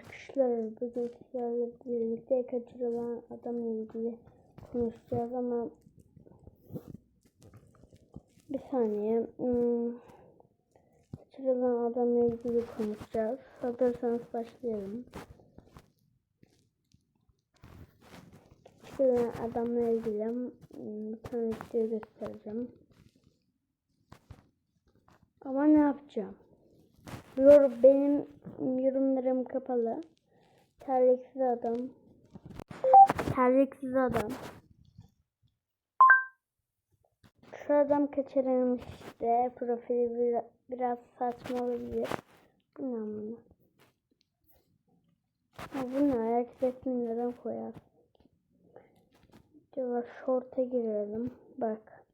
Arkadaşlar bugün sizlerle birlikte kaçırılan adamla ilgili konuşacağız ama bir saniye hmm, kaçırılan adamla ilgili konuşacağız. Hazırsanız başlayalım. Kaçırılan adamla ilgili hmm, bir tane video göstereceğim. Ama ne yapacağım? Yorum, benim yorumlarım kapalı. Terliksiz adam. Terliksiz adam. Şu adam kaçırılmış işte. Profili bir, biraz saçma olabilir. Bu ne? Ha, bu ne? Ayak resmini neden koyarsın? Acaba şorta girelim. Bak.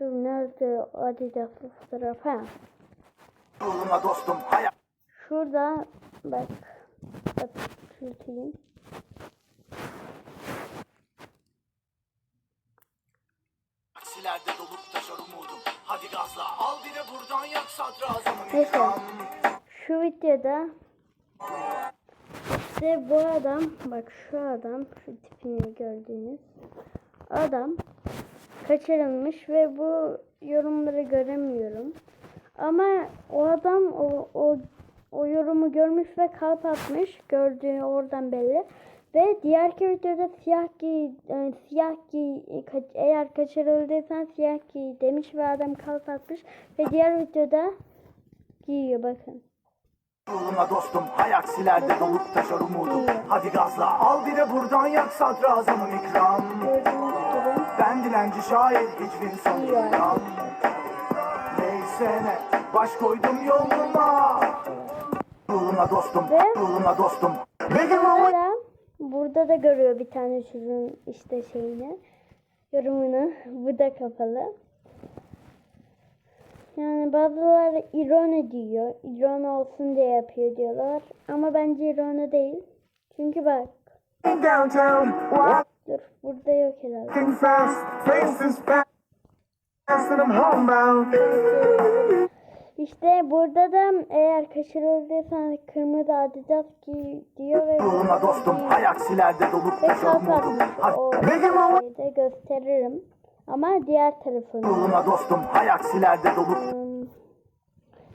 Dur nerede Adidas'lı fotoğraf? Yoluma dostum hayat Şurada bak. Bak küçülteyim. Aksilerde dolup taşar umudum Hadi gazla al bir de buradan yak sadrazamın Neyse. Şu videoda işte bu adam bak şu adam şu tipini gördüğünüz adam kaçırılmış ve bu yorumları göremiyorum. Ama o adam o, o, o yorumu görmüş ve kalp atmış. Gördüğü oradan belli. Ve diğer videoda siyah giy, e, siyah giy, kaç, eğer kaçırıldıysan siyah giy demiş ve adam kalp atmış. Ve diğer videoda giyiyor bakın. Yoluma dostum hay aksilerde dolup taşar umudum Hadi gazla al bir de buradan yak sadrazamın ikram. Ben dilenci şair hicvin sonundan Neyse ne baş koydum yoluma Yoluma dostum Ve- yoluma dostum o Sonra burada da görüyor bir tane çocuğun işte şeyini. Yorumunu. Bu da kapalı. Yani bazıları ironi diyor. İroni olsun diye yapıyor diyorlar. Ama bence ironi değil. Çünkü bak. downtown, Dur burada yok herhalde. walking fast, faces. İşte burada da eğer kaçırıldıysan kırmızı adidas giy diyor ve Yoluma dostum hay aksilerde dolup umudum atmış. Hadi O de gösteririm. Ama diğer tarafını. Yoluma dostum hay aksilerde dolup Hmm,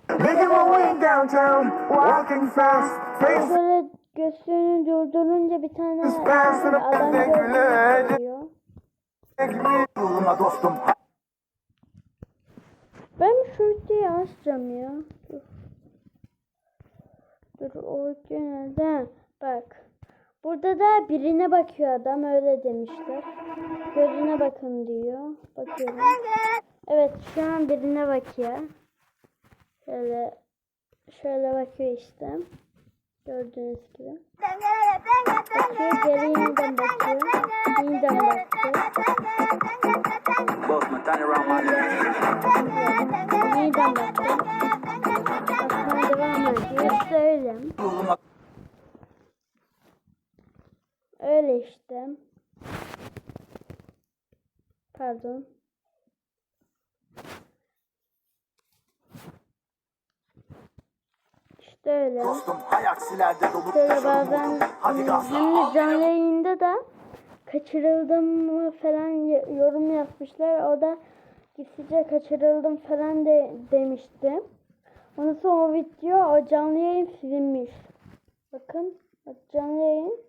Making my way downtown, walking fast, faces Böyle göğsünü durdurunca bir tane adam. Yoluma dostum Ben şu videoyu açacağım ya. Dur. Dur o genelde bak. Burada da birine bakıyor adam öyle demişler. Gözüne bakın diyor. Bakıyorum. Evet şu an birine bakıyor. Şöyle şöyle bakıyor işte. Gördüğünüz gibi. Bakıyor İşte öyle. dostum hay aksilerde dolup taşar bazen al de canlı yayında da kaçırıldım mı falan yorum yazmışlar. O da gizlice kaçırıldım falan de demişti. Ondan sonra o video o canlı yayın silinmiş. Bakın bak canlı yayın.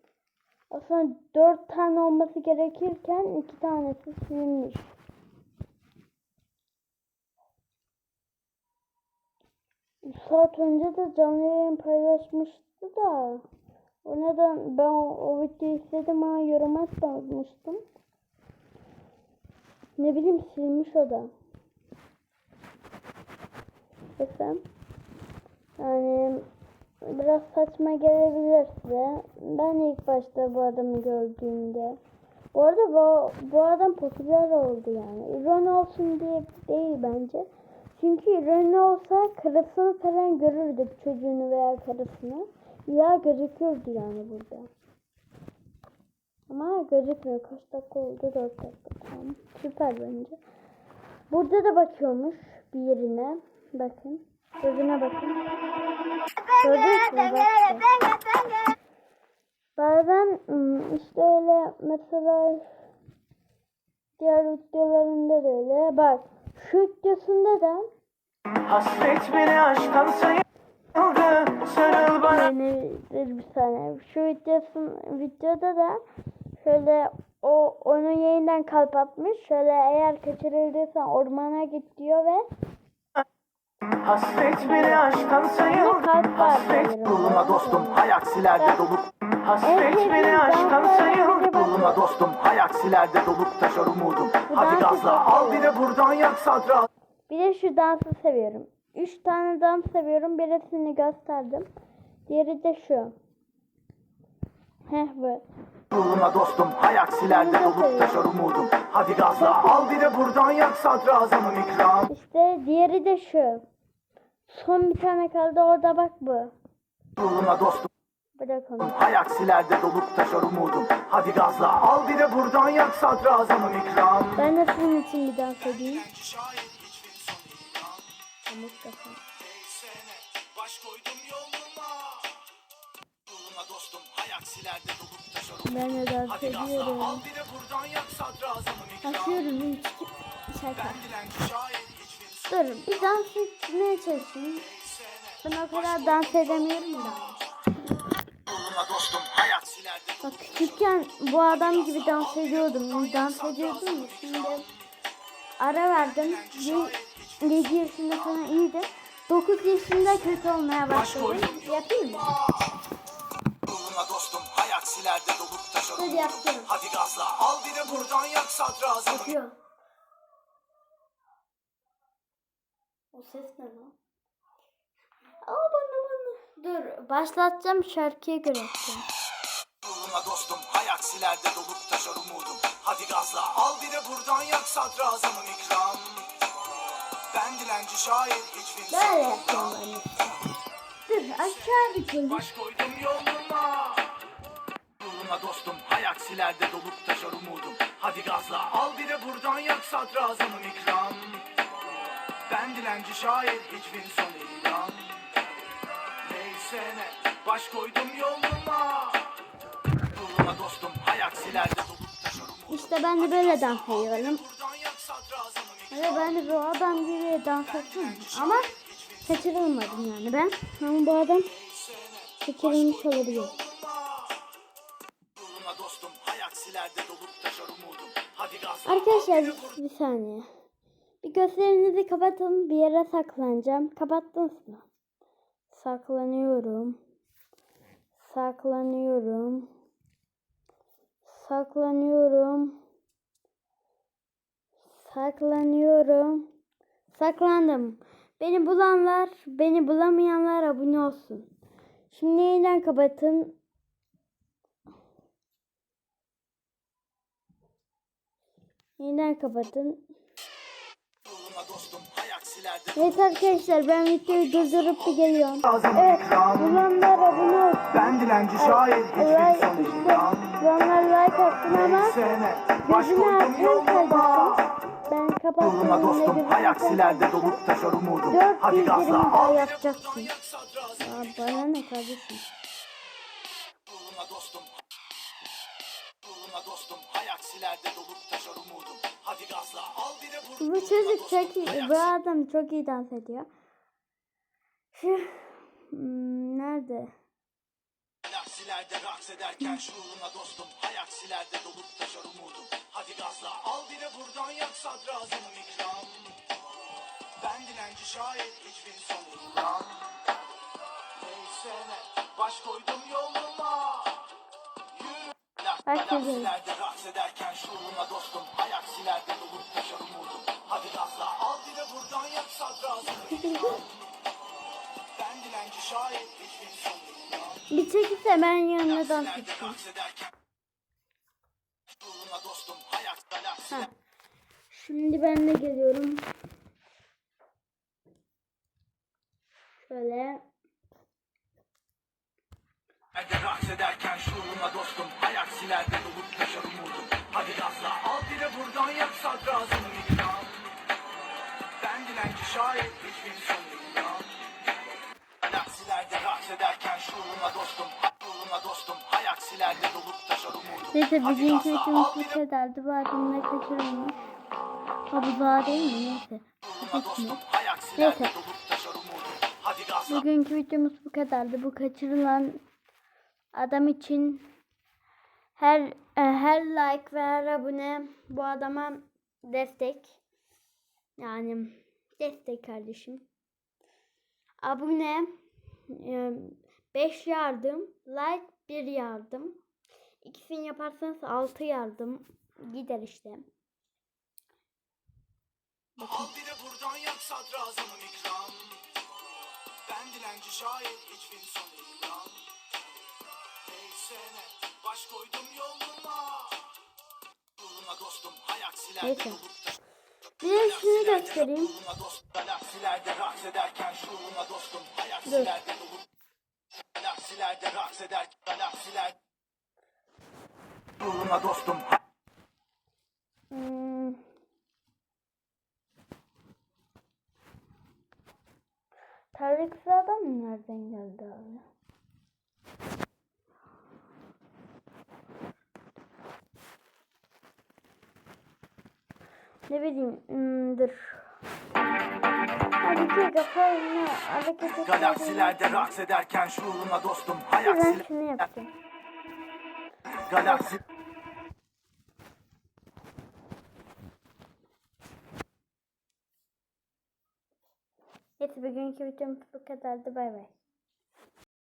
Aslında dört tane olması gerekirken iki tanesi silinmiş. Saat önce de canlı yayın paylaşmıştı da o neden ben o, o videoyu izledim ama yorum atmamıştım. Ne bileyim silmiş o da. Desem. Yani biraz saçma gelebilir size. Ben ilk başta bu adamı gördüğümde. Bu arada bu, bu adam popüler oldu yani. İroni olsun diye değil bence. Çünkü ironi olsa karısını falan görürdük çocuğunu veya karısını. Ya gözükürdü yani burada. Ama gözükmüyor. Kaç dakika oldu? 4 dakika. Tamam. Süper bence. Burada da bakıyormuş bir yerine. Bakın. Gözüne bakın. Gördünüz mü? Bak, bak. Bazen işte öyle mesela diğer videolarında da öyle. Bak şu videosunda da Hasret beni aşktan sayıldı Sarıl bana yani bir saniye. Şu videosun, videoda da şöyle o onu yeniden kalp atmış. Şöyle eğer kaçırıldıysan ormana git diyor ve Hasret beni aşktan sayıldı. Hasret yoluma dostum hayaksilerde dolup En Hasret beni aşktan sayıldı. Yoluma dostum hayaksilerde dolup taşar umudum Hadi gazla al bir de buradan yak sadra Bir de şu dansı seviyorum. Üç tane dans seviyorum. Birisini gösterdim. Diğeri de şu. Heh bu. Yoluma dostum hayaksilerde Bunu da dolup taşar umudum Hadi gazla al bir de buradan yak sadrazamın ikram İşte diğeri de şu. Son bir tane kaldı. O da bak bu. Yoluma dostum Bırak onu. hayaksilerde dolup taşar umudum Hadi gazla al bir de buradan yak sadrazamın ikram Ben de sizin için bir dans edeyim. Pamuk kafa. Baş koydum yoluma Yoluma dostum hayaksilerde dolup taşar Ben de dans Hadi gazla al ediyorum. Açıyorum hiç. Şaka. Dilenci şair hiçbir Dur bir dans etmeye çalışayım. Ben o kadar dans edemiyorum da. Küçükken bu adam gibi dans ediyordum. Dans ediyordum ya şimdi ara verdim. Bir 7 yaşında falan iyiydi. 9 yaşında kötü olmaya başladım. Yapayım mı? Yoluma dostum hayaksilerde dolup taşar Hadi umudum yaptım. Hadi gazla al bir de buradan yak sadrazamın Yapıyor. O ses ne lan? Aa bana bana. Dur başlatacağım şarkıya göre Yoluma dostum hayaksilerde dolup taşar umudum. Hadi gazla al bir de buradan yak sadrazamın ikram. Ben dilenci şair hiçbir Böyle yapacağım ben de. Dur aşağı bir. Baş koydum yoluma. Yoluma dostum hayaksilerde dolup taşar umudum. Hadi gazla al bir de buradan yak sadrazamın ikram. Ben dilenci şair hiçbir son ilan Neyse ne baş koydum yoluma İşte ben de böyle dans ediyorum. Hani ben de bu adam gibi dans ettim. Ama kaçırılmadım yani ben. Ama bu adam kaçırılmış olabilir. Arkadaşlar bir, bir saniye. Bir gözlerinizi kapatın. Bir yere saklanacağım. Kapattınız mı? Saklanıyorum. Saklanıyorum. Saklanıyorum. Saklanıyorum. Saklandım. Beni bulanlar, beni bulamayanlar abone olsun. Şimdi yeniden kapatın. Yeniden kapatın. Evet arkadaşlar ben videoyu durdurup bir geliyorum. Evet bulanlar abone olsun. Ben dilenci Like, son işte, bulanlar like atsın ama açan yoluma kazansın. Ben kapattım. Yoluma dostum hayaksilerde dolup taşar umudum Hadi 420 gazla al yapacaksın. Aa, bana ne kardeşim? Yoluma dostum hayaksilerde dolup taşar umudum. Hadi gazla al bir de vur. Bu çocuk çok iyi, bu adam çok iyi dans ediyor. Şu, hmm, nerede? Galaksilerde raks ederken şuuruna dostum. Hayaksilerde dolup taşar umudum. Hadi gazla al bir de buradan yak sadrazamın ikram. Ben dilenci şair hiçbir son ilan Neyse ne baş koydum yoluma gazla al bir de ikram Ben yanına dans Ha. Şimdi ben de geliyorum. Şöyle. Nerede raks ederken şuuruna dostum Hayaksilerde dolup taşar umudum Hadi gazla al bir de buradan yak sadrazamın ikram Ben dilenci şair hiçbir son ilan Galaksilerde raks ederken şuuruna dostum Yoluna Uğruna dostum hay aksilerde dolup taşar umudum Neyse videomuz al bu kadardı. Bu adam ne kaçırılmış. Ha bu daha değil mi? Neyse. Neyse. Bugünkü videomuz bu kadardı. Bu kaçırılan adam için her e, her like ve her abone bu adama destek. Yani destek kardeşim. Abone 5 yardım, like 1 yardım. İkisini yaparsanız 6 yardım gider işte. Biri buradan yak sadrazamım ikram Ben dilenci şair hiçbir son ikram Neyse ne baş koydum yoluma. Uğruna dostum hay aksilerde Neyse. Bir de şunu göstereyim. Galaksilerde raks ederken şuuruna dostum hay aksilerde dolup Galaksilerde raks ederken galaksilerde Uğruna dostum Hmm. Adam nereden geldi abi? Ne bileyim, hmm, dur. Hadi hareket Galaksilerde raks ederken şuuruna dostum hay ben şunu yapacağım. Galaksi Neyse bugünkü videomuz bu kadardı. Bay bay.